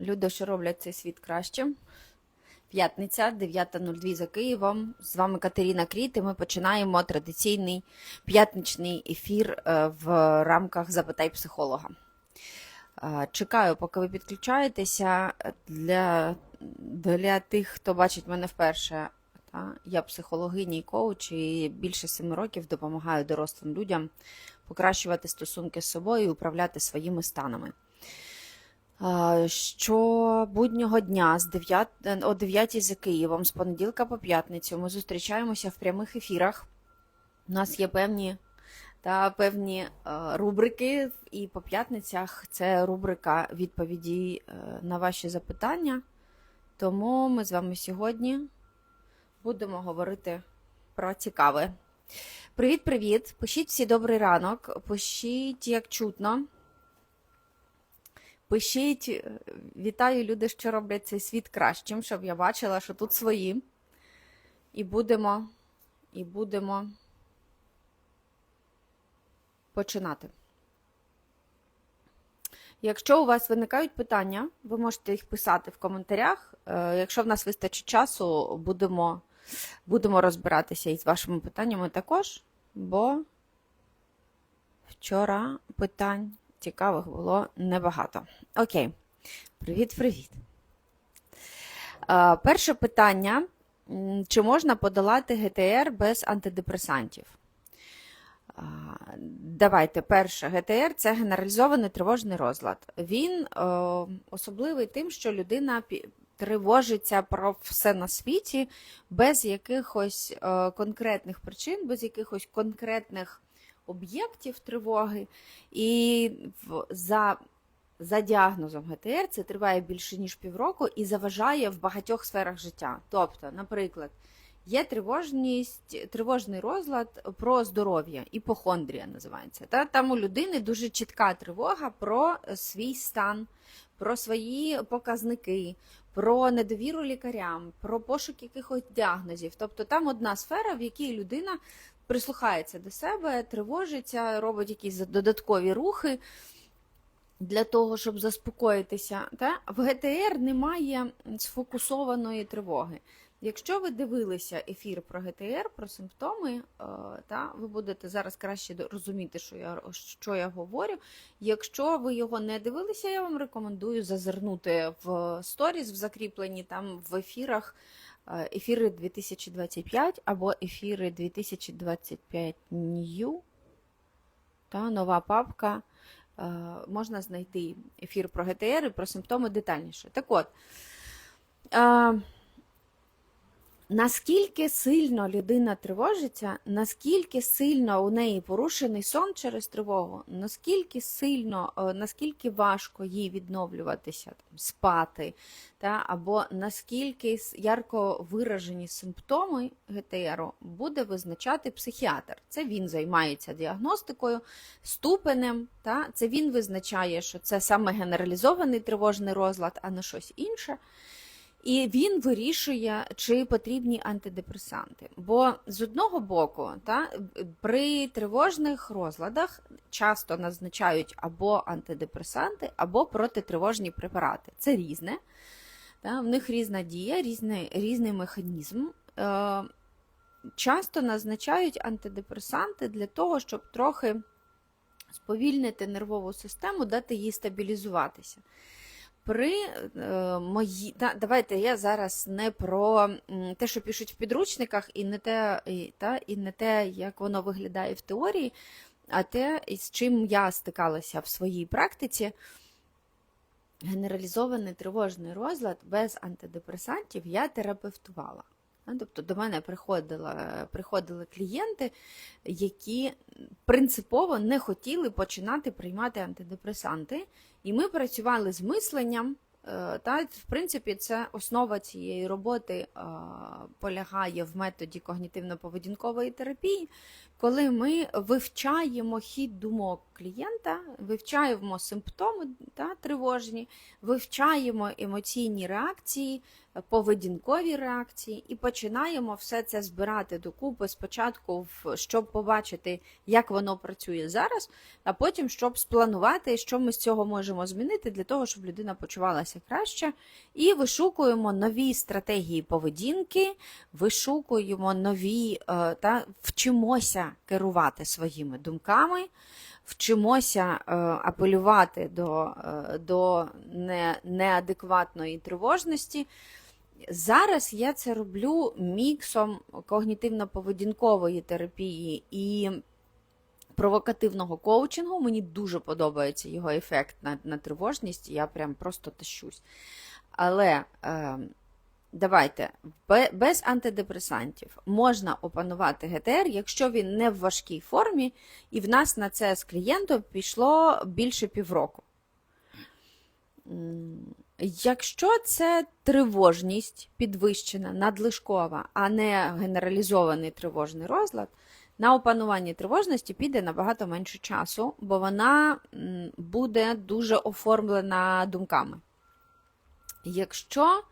Люди, що роблять цей світ кращим. П'ятниця, 9.02 за Києвом. З вами Катерина Кріт, і ми починаємо традиційний п'ятничний ефір е, в рамках Запитай психолога. Е, Чекаю, поки ви підключаєтеся. Для, для тих, хто бачить мене вперше, та, я психологиня і коуч, і більше семи років допомагаю дорослим людям покращувати стосунки з собою і управляти своїми станами. Що буднього дня з 9, о 9 за Києвом, з понеділка по п'ятницю, ми зустрічаємося в прямих ефірах. У нас є певні, та, певні е, рубрики, і по п'ятницях це рубрика відповіді е, на ваші запитання. Тому ми з вами сьогодні будемо говорити про цікаве. Привіт-привіт! Пишіть всі добрий ранок, пишіть як чутно. Пишіть, е, вітаю люди, що роблять цей світ кращим, щоб я бачила, що тут свої. І будемо, і будемо починати. Якщо у вас виникають питання, ви можете їх писати в коментарях. Е, Якщо в нас вистачить часу, будемо, будемо розбиратися із вашими питаннями також, бо вчора питань цікавих було небагато. Окей, привіт-привіт. Е, Перше питання: чи можна подолати ГТР без антидепресантів? Давайте, перше, ГТР це генералізований тривожний розлад. Він е, особливий тим, що людина тривожиться про все на світі без якихось е, конкретних причин, без якихось конкретних об'єктів тривоги. І за, за діагнозом ГТР це триває більше ніж півроку і заважає в багатьох сферах життя. Тобто, наприклад, Є тривожність, тривожний розлад про здоров'я, іпохондрія називається. Та там у людини дуже чітка тривога про свій стан, про свої показники, про недовіру лікарям, про пошук якихось діагнозів. Тобто там одна сфера, в якій людина прислухається до себе, тривожиться, робить якісь додаткові рухи. Для того, щоб заспокоїтися, та в ГТР немає сфокусованої тривоги. Якщо ви дивилися ефір про ГТР, про симптоми, е, та ви будете зараз краще розуміти, що я, що я говорю. Якщо ви його не дивилися, я вам рекомендую зазирнути в сторіс, в закріплені там в ефірах ефіри 2025 або ефіри 2025 New. Та нова папка. Е, Можна знайти ефір про ГТР і про симптоми детальніше. Так от. Наскільки сильно людина тривожиться, наскільки сильно у неї порушений сон через тривогу, наскільки сильно, е, наскільки важко їй відновлюватися, там, спати, та, або наскільки ярко виражені симптоми ГТР буде визначати психіатр. Це він займається діагностикою, ступенем, та, це він визначає, що це саме генералізований тривожний розлад, а не щось інше. І він вирішує, чи потрібні антидепресанти. Бо з одного боку, та, при тривожних розладах часто назначають або антидепресанти, або протитривожні препарати. Це різне. Та, в них різна дія, різний, різний механізм. Е, часто назначають антидепресанти для того, щоб трохи сповільнити нервову систему, дати їй стабілізуватися. При е, мої... Та, давайте я зараз не про те, що пишуть в підручниках, і не те, і, та, і не те, як воно виглядає в теорії, а те, з чим я стикалася в своїй практиці. Генералізований тривожний розлад без антидепресантів я терапевтувала. Ну, Тобто до мене приходила, приходили клієнти, які принципово не хотіли починати приймати антидепресанти. І ми працювали з мисленням. е, Та, в принципі, це основа цієї роботи е, полягає в методі когнітивно-поведінкової терапії, коли ми вивчаємо хід думок клієнта, вивчаємо симптоми та, тривожні, вивчаємо емоційні реакції, поведінкові реакції, і починаємо все це збирати докупи спочатку, щоб побачити, як воно працює зараз, а потім щоб спланувати, що ми з цього можемо змінити для того, щоб людина почувалася краще. І вишукуємо нові стратегії поведінки, вишукуємо нові е, та вчимося керувати своїми думками, вчимося е, апелювати до, е, до не, неадекватної тривожності. Зараз я це роблю міксом когнітивно-поведінкової терапії і провокативного коучингу. Мені дуже подобається його ефект на, на тривожність, я прям просто тащусь. Але е, давайте без антидепресантів можна опанувати ГТР, якщо він не в важкій формі, і в нас на це з клієнтом пішло більше півроку. Якщо це тривожність підвищена, надлишкова, а не генералізований тривожний розлад, на опанування тривожності піде набагато менше часу, бо вона буде дуже оформлена думками. Якщо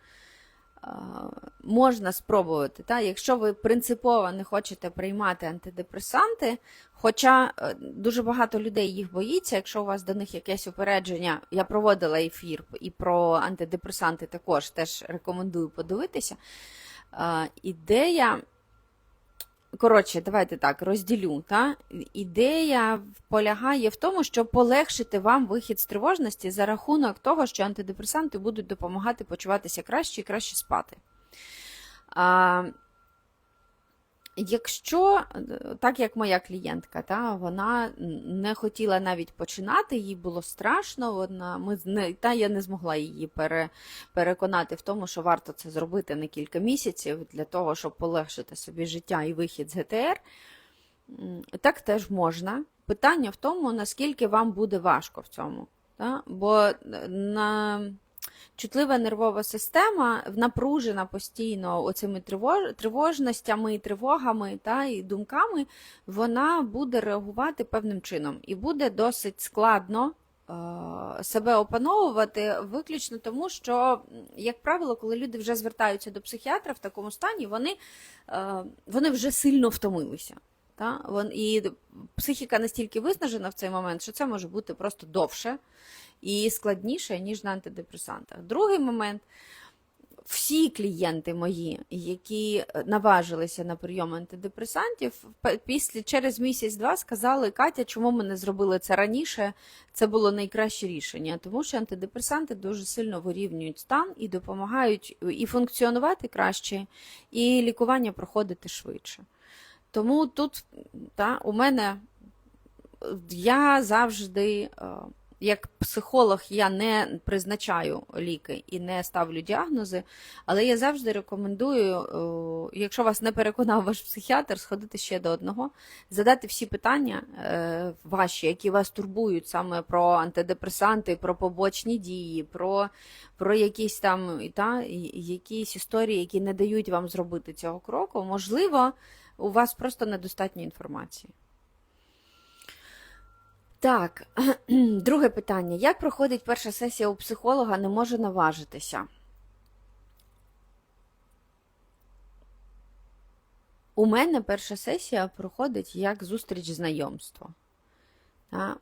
можна спробувати, та, якщо ви принципово не хочете приймати антидепресанти, хоча е, дуже багато людей їх боїться, якщо у вас до них якесь упередження, я проводила ефір і про антидепресанти також теж рекомендую подивитися. Ідея. Коротше, давайте так розділю. Та? Ідея полягає в тому, щоб полегшити вам вихід з тривожності за рахунок того, що антидепресанти будуть допомагати почуватися краще і краще спати. Якщо, е, так як моя клієнтка, та, вона не хотіла навіть починати, їй було страшно, вона, ми, не, та я не змогла її пере, переконати в тому, що варто це зробити на кілька місяців для того, щоб полегшити собі життя і вихід з ГТР. Так теж можна. Питання в тому, наскільки вам буде важко в цьому. Та? Бо е, на чутлива нервова система напружена постійно оцими тривож... тривожностями, тривогами та, і думками, вона буде реагувати певним чином. І буде досить складно е, себе опановувати виключно тому, що, як правило, коли люди вже звертаються до психіатра в такому стані, вони, е, вони вже сильно втомилися. Та? І психіка настільки виснажена в цей момент, що це може бути просто довше і складніше, ніж на антидепресантах. Другий момент. Всі клієнти мої, які наважилися на прийом антидепресантів, після через місяць-два сказали, Катя, чому ми не зробили це раніше? Це було найкраще рішення, тому що антидепресанти дуже сильно вирівнюють стан і допомагають і функціонувати краще, і лікування проходити швидше. Тому тут та, у мене я завжди, е, як психолог, я не призначаю ліки і не ставлю діагнози, але я завжди рекомендую, е, якщо вас не переконав ваш психіатр, сходити ще до одного, задати всі питання е, ваші, які вас турбують саме про антидепресанти, про побочні дії, про, про якісь там та, якісь історії, які не дають вам зробити цього кроку. Можливо, у вас просто недостатньо інформації. Так, друге питання. Як проходить перша сесія у психолога, не може наважитися? У мене перша сесія проходить як зустріч знайомства.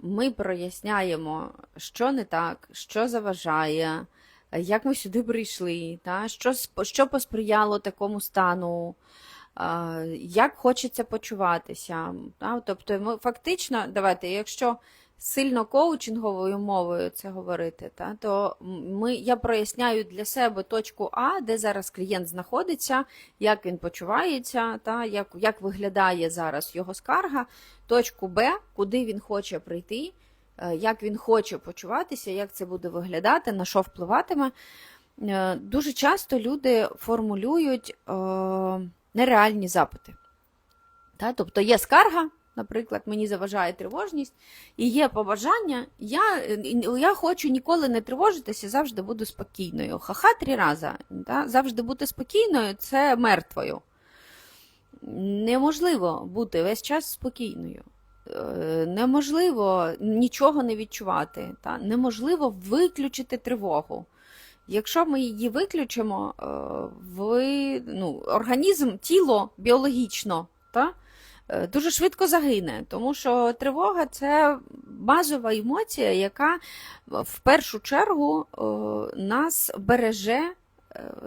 Ми проясняємо, що не так, що заважає, як ми сюди прийшли, що, посприяло такому стану, як хочеться почуватися. Тобто, ми фактично, давайте, якщо сильно коучинговою мовою це говорити, та, то ми, я проясняю для себе точку А, де зараз клієнт знаходиться, як він почувається, та, як, як виглядає зараз його скарга, точку Б, куди він хоче прийти, е, як він хоче почуватися, як це буде виглядати, на що впливатиме. Е, Дуже часто люди формулюють е, нереальні запити. Та? Тобто є скарга, наприклад, мені заважає тривожність, і є побажання, я, я хочу ніколи не тривожитися, завжди буду спокійною. Ха-ха три рази. Та? Завжди бути спокійною це мертвою. Неможливо бути весь час спокійною. Е, Неможливо нічого не відчувати. Та? Неможливо виключити тривогу. Якщо ми її виключимо, е, ви, ну, організм, тіло біологічно та, е, дуже швидко загине, тому що тривога це базова емоція, яка в першу чергу е, нас береже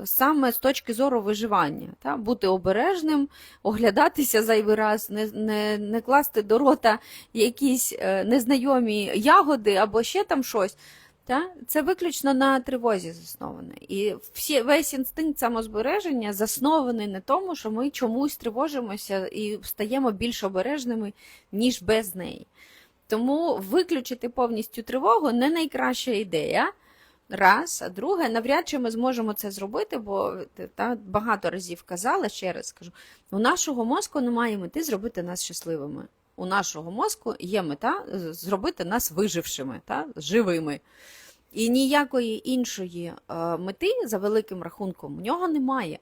саме з точки зору виживання. Та? Бути обережним, оглядатися зайвий раз, не, не, не класти до рота якісь незнайомі ягоди або ще там щось. Та? Це виключно на тривозі засноване. І всі, весь інстинкт самозбереження заснований на тому, що ми чомусь тривожимося і стаємо більш обережними, ніж без неї. Тому виключити повністю тривогу не найкраща ідея. Раз, а друге, навряд чи ми зможемо це зробити, бо та, багато разів казала, ще раз скажу, у нашого мозку немає мети зробити нас щасливими. У нашого мозку є мета е, зробити нас вижившими, та, живими. І ніякої іншої е, мети, за великим рахунком, у нього немає.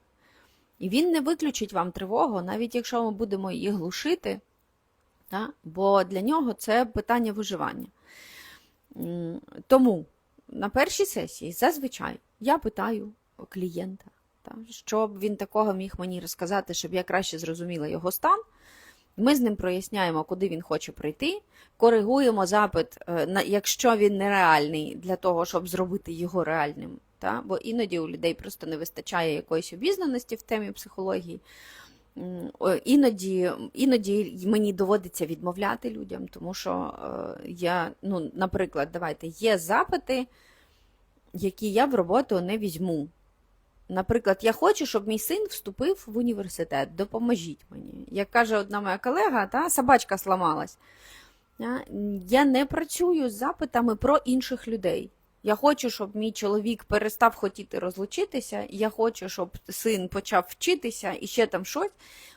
І він не виключить вам тривогу, навіть якщо ми будемо її глушити, та, бо для нього це питання виживання. Тому на першій сесії зазвичай я питаю клієнта, та, щоб він такого міг мені розказати, щоб я краще зрозуміла його стан. Ми з ним проясняємо, куди він хоче прийти, коригуємо запит, е, якщо він нереальний, для того, щоб зробити його реальним. Та? Бо іноді у людей просто не вистачає якоїсь обізнаності в темі психології. Іноді, іноді мені доводиться відмовляти людям, тому що е, я, ну, наприклад, давайте, є запити, які я в роботу не візьму. Наприклад, я хочу, щоб мій син вступив в університет. Допоможіть мені. Як каже одна моя колега, та собачка сламалась. Я не працюю з запитами про інших людей. Я хочу, щоб мій чоловік перестав хотіти розлучитися. Я хочу, щоб син почав вчитися і ще там щось.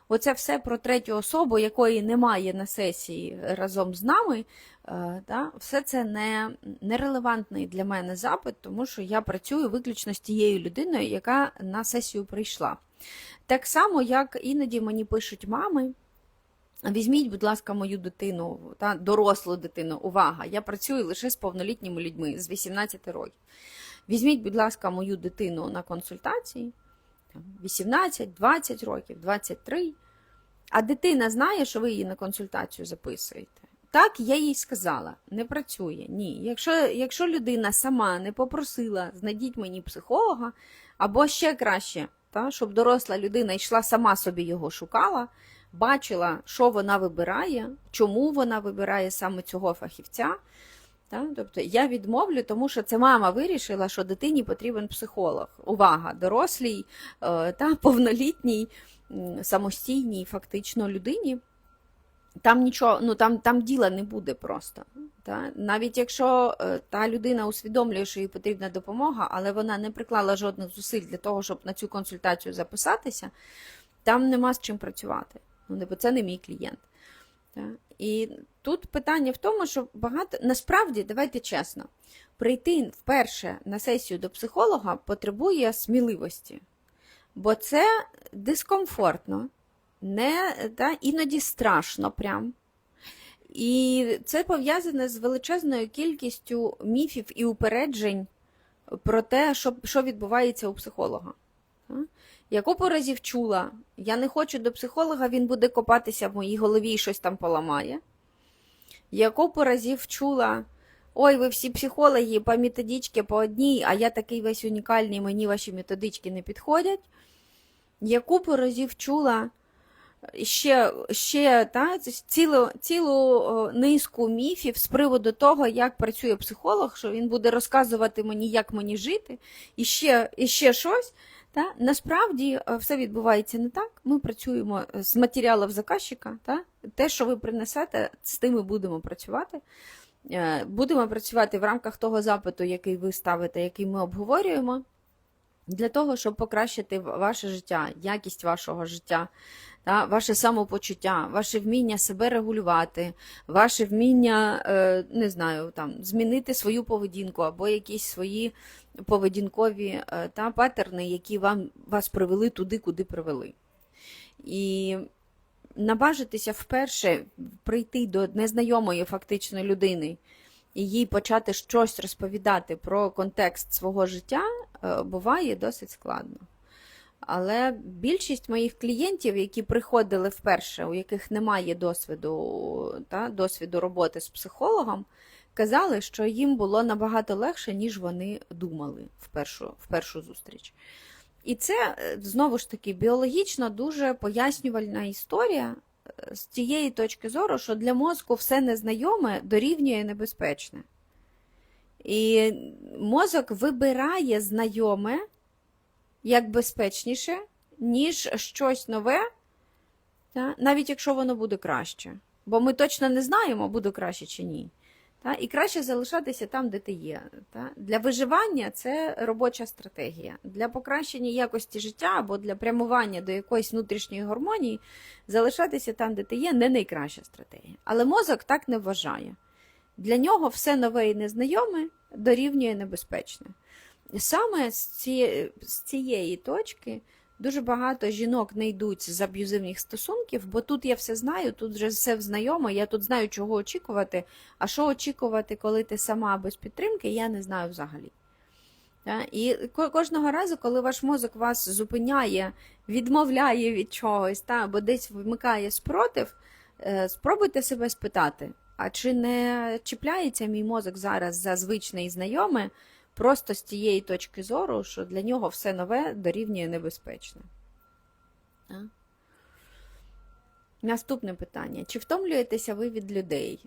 Оце все про третю особу, якої немає на сесії разом з нами. Е, та, все це не, нерелевантний для мене запит, тому що я працюю виключно з тією людиною, яка на сесію прийшла. Так само, як іноді мені пишуть мами. Візьміть, будь ласка, мою дитину, та, дорослу дитину, увага! Я працюю лише з повнолітніми людьми з 18 років. Візьміть, будь ласка, мою дитину на консультації 18, 20 років, 23. А дитина знає, що ви її на консультацію записуєте. Так, я їй сказала, не працює. Ні. Якщо, якщо людина сама не попросила, знайдіть мені психолога, або ще краще, та, щоб доросла людина йшла сама собі його шукала, бачила, що вона вибирає, чому вона вибирає саме цього фахівця. Та? Тобто я відмовлю, тому що це мама вирішила, що дитині потрібен психолог. Увага, дорослій е, та повнолітній, самостійній фактично людині. Там нічого, ну там, там діла не буде просто. Та? Навіть якщо е, та людина усвідомлює, що їй потрібна допомога, але вона не приклала жодних зусиль для того, щоб на цю консультацію записатися, там нема з чим працювати. Ну, бо це не мій клієнт. Та? І тут питання в тому, що багато насправді, давайте чесно, прийти вперше на сесію до психолога потребує сміливості, бо це дискомфортно, не, та, іноді страшно прям. І це пов'язане з величезною кількістю міфів і упереджень про те, що, що відбувається у психолога. Та? Я купу разів чула, я не хочу до психолога, він буде копатися в моїй голові і щось там поламає. Я купу разів чула, ой, ви всі психологи по методичці по одній, а я такий весь унікальний, мені ваші методички не підходять. Я купу разів чула ще, ще та, цілу, цілу низку міфів з приводу того, як працює психолог, що він буде розказувати мені, як мені жити, і ще, і ще щось. Та? Насправді е, все відбувається не так. Ми працюємо з матеріалів заказчика. Та? Те, що ви принесете, з тим ми будемо працювати. Е, Будемо працювати в рамках того запиту, який ви ставите, який ми обговорюємо, для того, щоб покращити ваше життя, якість вашого життя, та, ваше самопочуття, ваше вміння себе регулювати, ваше вміння, е, не знаю, там, змінити свою поведінку або якісь свої поведінкові е, та, патерни, які вам, вас привели туди, куди привели. І набажитися вперше прийти до незнайомої фактично людини і їй почати щось розповідати про контекст свого життя, е, буває досить складно. Але більшість моїх клієнтів, які приходили вперше, у яких немає досвіду, та, досвіду роботи з психологом, казали, що їм було набагато легше, ніж вони думали в першу, в першу зустріч. І це е, знову ж таки біологічно дуже пояснювальна історія е, з тієї точки зору, що для мозку все незнайоме дорівнює небезпечне. І мозок вибирає знайоме як безпечніше, ніж щось нове, навіть якщо воно буде краще. Бо ми точно не знаємо, буде краще чи ні. Та? І краще залишатися там, де ти є. Та? Для виживання це робоча стратегія. Для покращення якості життя або для прямування до якоїсь внутрішньої гармонії залишатися там, де ти є, не найкраща стратегія. Але мозок так не вважає. Для нього все нове і незнайоме дорівнює небезпечне. Саме з цієї, точки дуже багато жінок не йдуть з аб'юзивних стосунків, бо тут я все знаю, тут вже все знайомо, я тут знаю, чого очікувати. А що очікувати, коли ти сама без підтримки, я не знаю взагалі. І кожного разу, коли ваш мозок вас зупиняє, відмовляє від чогось, та, або десь вмикає спротив, е, спробуйте себе спитати, а чи не чіпляється мій мозок зараз за звичне і знайоме, просто з тієї точки зору, що для нього все нове дорівнює небезпечне. Наступне питання. Чи втомлюєтеся ви від людей?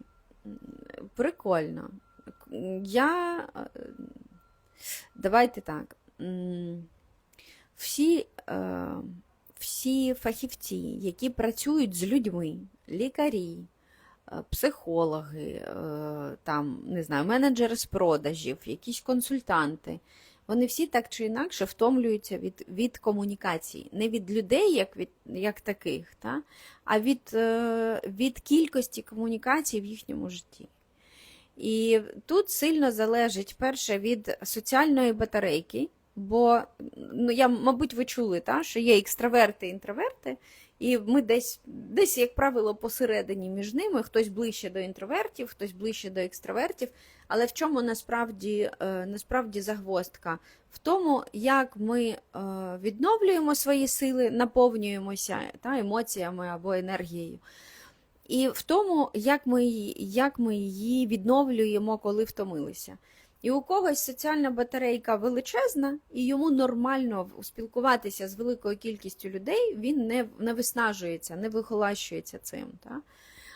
Прикольно. Я. е, Давайте так. Всі, е, всі фахівці, які працюють з людьми, лікарі, психологи, е, там, не знаю, менеджери з продажів, якісь консультанти, вони всі так чи інакше втомлюються від, від комунікації. Не від людей, як, від, як таких, та? а від, е, від кількості комунікацій в їхньому житті. І тут сильно залежить перше від соціальної батарейки, бо ну, я, мабуть, ви чули, та, що є екстраверти і інтроверти, і ми десь, десь, як правило, посередині між ними, хтось ближче до інтровертів, хтось ближче до екстравертів. Але в чому насправді, е, насправді загвоздка? В тому, як ми е, відновлюємо свої сили, наповнюємося та, емоціями або енергією. І в тому, як ми, як ми її відновлюємо, коли втомилися. І у когось соціальна батарейка величезна, і йому нормально спілкуватися з великою кількістю людей, він не, не виснажується, не вихолащується цим. Та?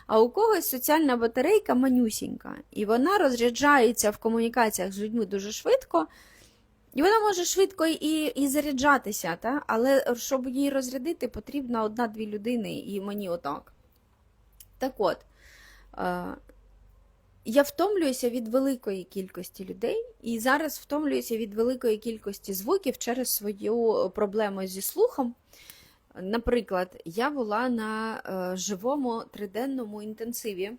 А у когось соціальна батарейка манюсінька, і вона розряджається в комунікаціях з людьми дуже швидко, і вона може швидко і, і заряджатися, та? але щоб її розрядити, потрібна одна-дві людини, і мені отак. Так от, е, я втомлююся від великої кількості людей, і зараз втомлююся від великої кількості звуків через свою проблему зі слухом. Наприклад, я була на е, живому триденному інтенсиві.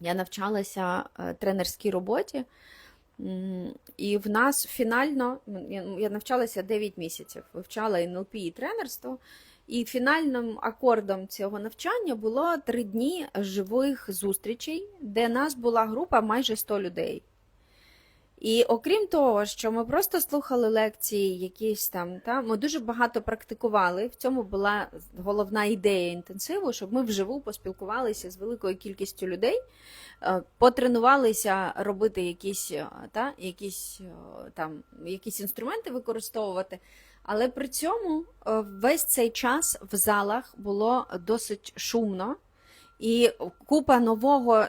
Я навчалася е, тренерській роботі, і в нас фінально я навчалася 9 місяців, вивчала НЛП і тренерство. І фінальним акордом цього навчання було три дні живих зустрічей, де нас була група майже 100 людей. І окрім того, що ми просто слухали лекції, якісь там, та, ми дуже багато практикували. В цьому була головна ідея інтенсиву, щоб ми вживу поспілкувалися з великою кількістю людей, е, потренувалися робити якісь, е, та, якісь, е, там, якісь інструменти використовувати. Але при цьому е, весь цей час в залах було досить шумно, і купа нового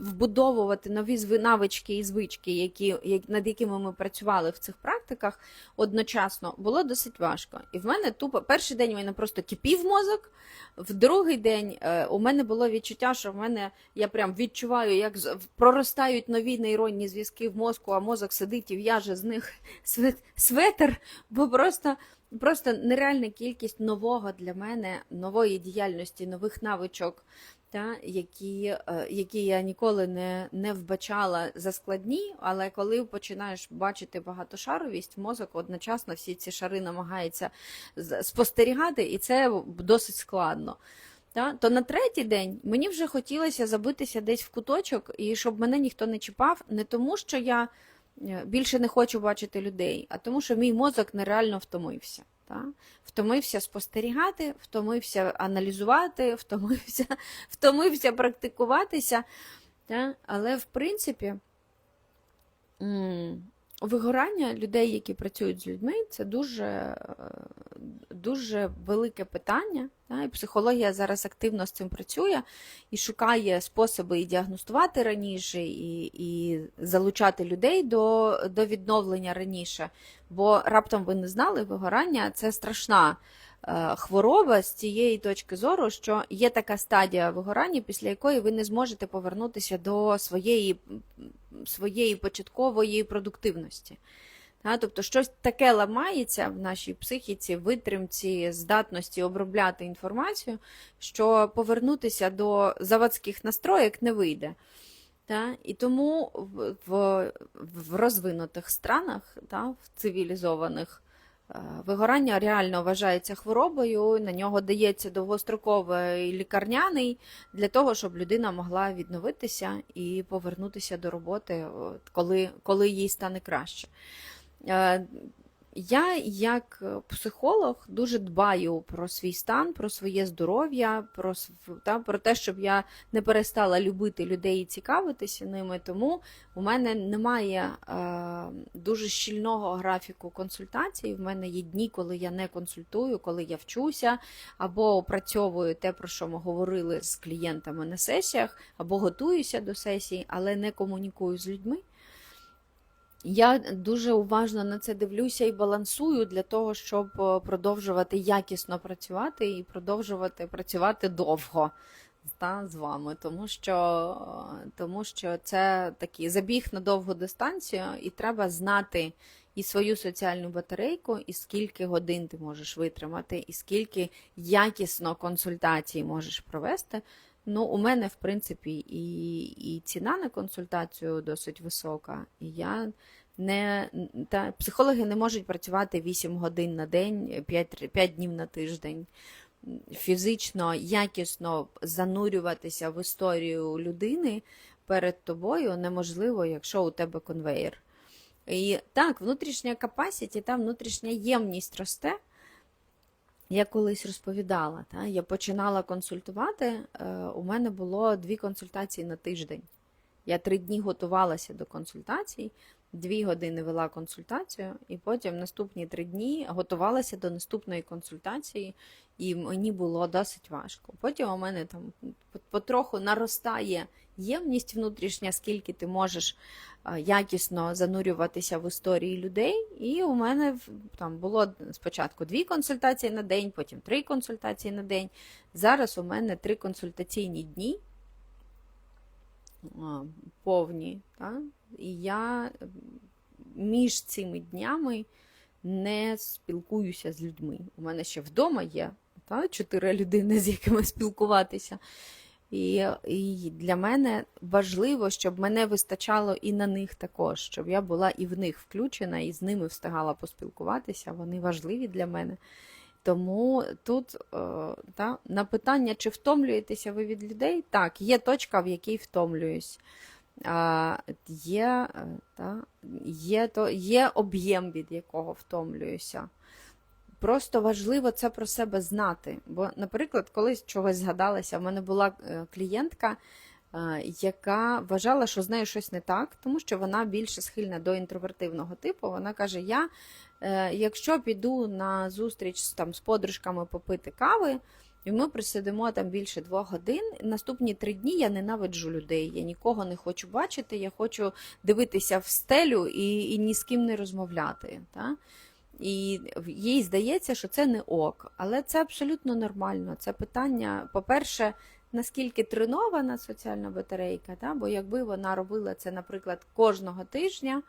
вбудовувати нові навички і звички, які, над якими ми працювали в цих практиках одночасно, було досить важко. І в мене тупо перший день у мене просто кипів мозок. В другий день е, у мене було відчуття, що в мене я прям відчуваю, як проростають нові нейронні зв'язки в мозку, а мозок сидить і в'яже з них свет- светр, бо просто. Просто нереальна кількість нового для мене, нової діяльності, нових навичок, та, які, е, які я ніколи не, не вбачала за складні, але коли починаєш бачити багатошаровість, мозок одночасно всі ці шари намагається спостерігати, і це досить складно. Та? То на третій день мені вже хотілося забитися десь в куточок, і щоб мене ніхто не чіпав, не тому, що я більше не хочу бачити людей, а тому, що мій мозок нереально втомився. Та? Втомився спостерігати, втомився аналізувати, втомився, втомився практикуватися. Та? Але в принципі. Вигорання людей, які працюють з людьми, це дуже, е, дуже велике питання. та, І психологія зараз активно з цим працює і шукає способи і діагностувати раніше, і, і залучати людей до, до відновлення раніше. Бо раптом ви не знали, вигорання це страшна хвороба з цієї точки зору, що є така стадія вигорання, після якої ви не зможете повернутися до своєї своєї початкової продуктивності. Тобто щось таке ламається в нашій психіці, витримці, здатності обробляти інформацію, що повернутися до заводських настроєк не вийде. Та? І тому в, в, розвинутих странах, та, в цивілізованих, е, вигорання реально вважається хворобою, на нього дається довгостроковий лікарняний для того, щоб людина могла відновитися і повернутися до роботи, коли, коли їй стане краще. Е, Я, як психолог, дуже дбаю про свій стан, про своє здоров'я, про, та, про те, щоб я не перестала любити людей і цікавитися ними. Тому у мене немає е, дуже щільного графіку консультацій. В мене є дні, коли я не консультую, коли я вчуся, або опрацьовую те, про що ми говорили з клієнтами на сесіях, або готуюся до сесій, але не комунікую з людьми. Я дуже уважно на це дивлюся і балансую для того, щоб е, продовжувати якісно працювати і продовжувати працювати довго та, з вами, тому що, е, тому що це такий забіг на довгу дистанцію, і треба знати і свою соціальну батарейку, і скільки годин ти можеш витримати, і скільки якісно консультацій можеш провести. Ну, у мене, в принципі, і, і ціна на консультацію досить висока, і я не та психологи не можуть працювати 8 годин на день, 5, 5 днів на тиждень. Фізично, якісно занурюватися в історію людини перед тобою неможливо, якщо у тебе конвейер. І так, внутрішня capacity, та внутрішня ємність росте. Я колись розповідала, та, я починала консультувати, е, у мене було дві консультації на тиждень. Я три дні готувалася до консультацій, дві години вела консультацію, і потім наступні три дні готувалася до наступної консультації, і мені було досить важко. Потім у мене там потроху наростає ємність внутрішня, скільки ти можеш е, якісно занурюватися в історії людей. І у мене там було спочатку дві консультації на день, потім три консультації на день. Зараз у мене три консультаційні дні повні. Та? І я між цими днями не спілкуюся з людьми. У мене ще вдома є чотири людини, з якими спілкуватися. І, і для мене важливо, щоб мене вистачало і на них також, щоб я була і в них включена, і з ними встигала поспілкуватися. Вони важливі для мене. Тому тут е, та, на питання, чи втомлюєтеся ви від людей, так, є точка, в якій втомлююсь. А, є, е, та, є, то, є об'єм, від якого втомлююся. Просто важливо це про себе знати. Бо, наприклад, колись чогось згадалася, в мене була е, клієнтка, е, яка вважала, що з нею щось не так, тому що вона більше схильна до інтровертивного типу. Вона каже: Я, е, якщо піду на зустріч там, з подружками попити кави, і ми присидимо там більше двох годин. Наступні три дні я ненавиджу людей. Я нікого не хочу бачити, я хочу дивитися в стелю і, і ні з ким не розмовляти. Та? І їй здається, що це не ок, але це абсолютно нормально. Це питання, по-перше, наскільки тренована соціальна батарейка, та? бо якби вона робила це, наприклад, кожного тижня,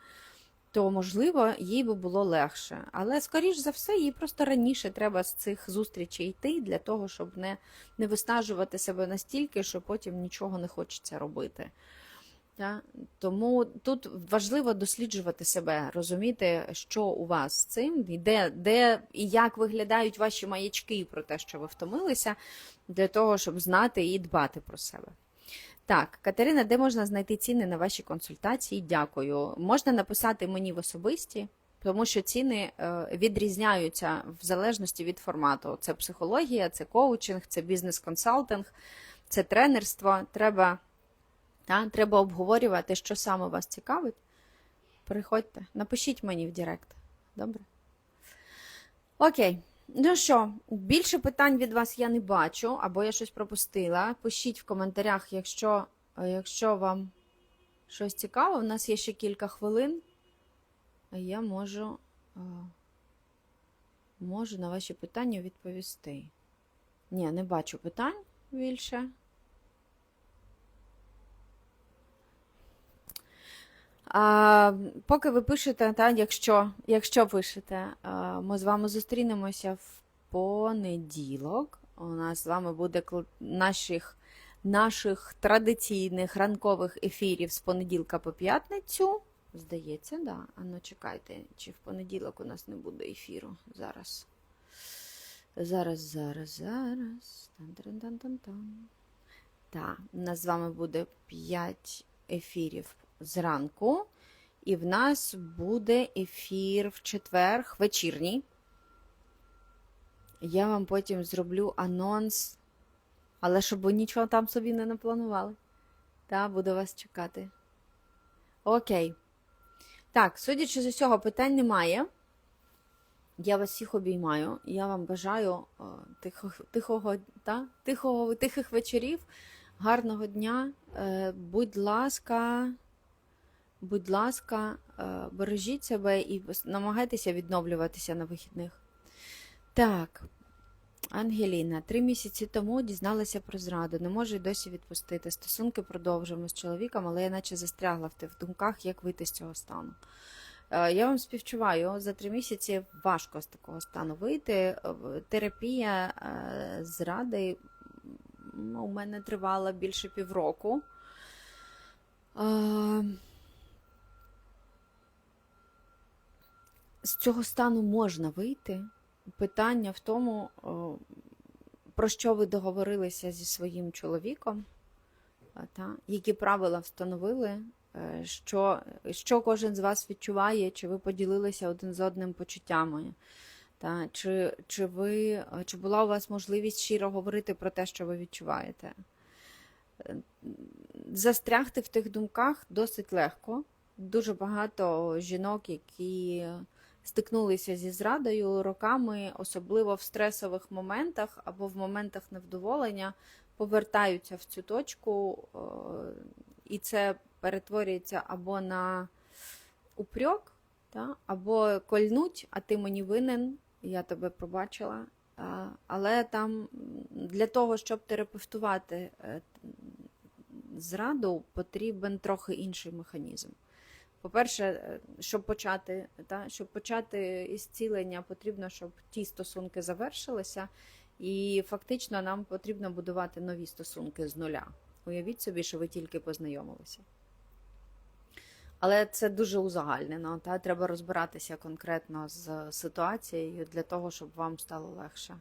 то можливо їй би було легше. Але, скоріш за все, їй просто раніше треба з цих зустрічей йти для того, щоб не, не виснажувати себе настільки, що потім нічого не хочеться робити. Та? Тому тут важливо досліджувати себе, розуміти, що у вас з цим, де, де і як виглядають ваші маячки про те, що ви втомилися, для того, щоб знати і дбати про себе. Так, Катерина, де можна знайти ціни на ваші консультації? Дякую. Можна написати мені в особисті, тому що ціни е, відрізняються в залежності від формату. Це психологія, це коучинг, це бізнес-консалтинг, це тренерство. Треба, та, треба обговорювати, що саме вас цікавить. Приходьте, напишіть мені в Директ. Добре? Окей. Ну що, більше питань від вас я не бачу, або я щось пропустила. Пишіть в коментарях, якщо, якщо вам щось цікаво. У нас є ще кілька хвилин. Я можу, е, можу на ваші питання відповісти. Ні, не бачу питань більше. А, поки ви пишете, та, якщо, якщо пишете, а, ми з вами зустрінемося в понеділок. У нас з вами буде наших, наших традиційних ранкових ефірів з понеділка по п'ятницю. Здається, да. А ну чекайте, чи в понеділок у нас не буде ефіру зараз. Зараз, зараз, зараз. У нас з вами буде 5 ефірів зранку, і в нас буде ефір в четвер, вечірній. Я вам потім зроблю анонс, але щоб ви нічого там собі не напланували. Та, буду вас чекати. Окей. Так, судячи з усього, питань немає. Я вас всіх обіймаю. Я вам бажаю е, тихо, тихого, та, тихого, тихих вечорів, гарного дня. Е, Будь ласка, будь ласка, е, бережіть себе і намагайтеся відновлюватися на вихідних. Так, Ангеліна, три місяці тому дізналася про зраду. Не можу й досі відпустити. Стосунки продовжуємо з чоловіком, але я наче застрягла в тих думках, як вийти з цього стану. Е, Я вам співчуваю, за три місяці важко з такого стану вийти. Е, Терапія зради у мене тривала більше півроку. З цього стану можна вийти. Питання в тому, про що ви договорилися зі своїм чоловіком, та, які правила встановили, е, що, що кожен з вас відчуває, чи ви поділилися один з одним почуттями. Та, чи, чи, ви, чи була у вас можливість щиро говорити про те, що ви відчуваєте? Застрягти в тих думках досить легко. Дуже багато жінок, які стикнулися зі зрадою роками, особливо в стресових моментах або в моментах невдоволення, повертаються в цю точку, е, і це перетворюється або на упрек, або кольнуть, а ти мені винен, я тебе пробачила. Але там для того, щоб терапевтувати е, зраду, потрібен трохи інший механізм. По-перше, е, щоб почати, та, щоб почати із цілення, потрібно, щоб ті стосунки завершилися, і фактично нам потрібно будувати нові стосунки з нуля. Уявіть собі, що ви тільки познайомилися. Але це дуже узагальнено. Та треба розбиратися конкретно з ситуацією для того, щоб вам стало легше.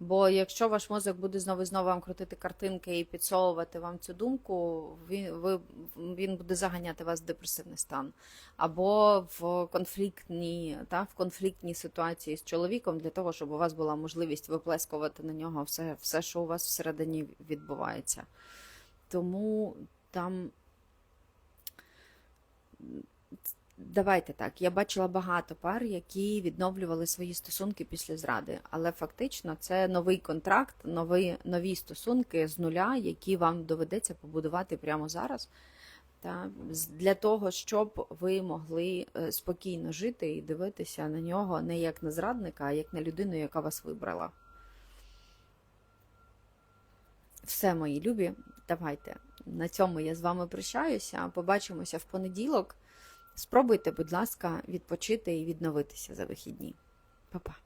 Бо якщо ваш мозок буде знову і знову вам крутити картинки і підсовувати вам цю думку, він, ви, він буде заганяти вас в депресивний стан. Або в конфліктній, та, в конфліктній ситуації з чоловіком, для того, щоб у вас була можливість виплескувати на нього все, все що у вас всередині відбувається. Тому там Давайте так. Я бачила багато пар, які відновлювали свої стосунки після зради, але фактично це новий контракт, нові, нові стосунки з нуля, які вам доведеться побудувати прямо зараз. Та, для того, щоб ви могли е, спокійно жити і дивитися на нього не як на зрадника, а як на людину, яка вас вибрала. Все, мої любі, давайте. На цьому я з вами прощаюся. Побачимося в понеділок. Спробуйте, будь ласка, відпочити і відновитися за вихідні. Па-па.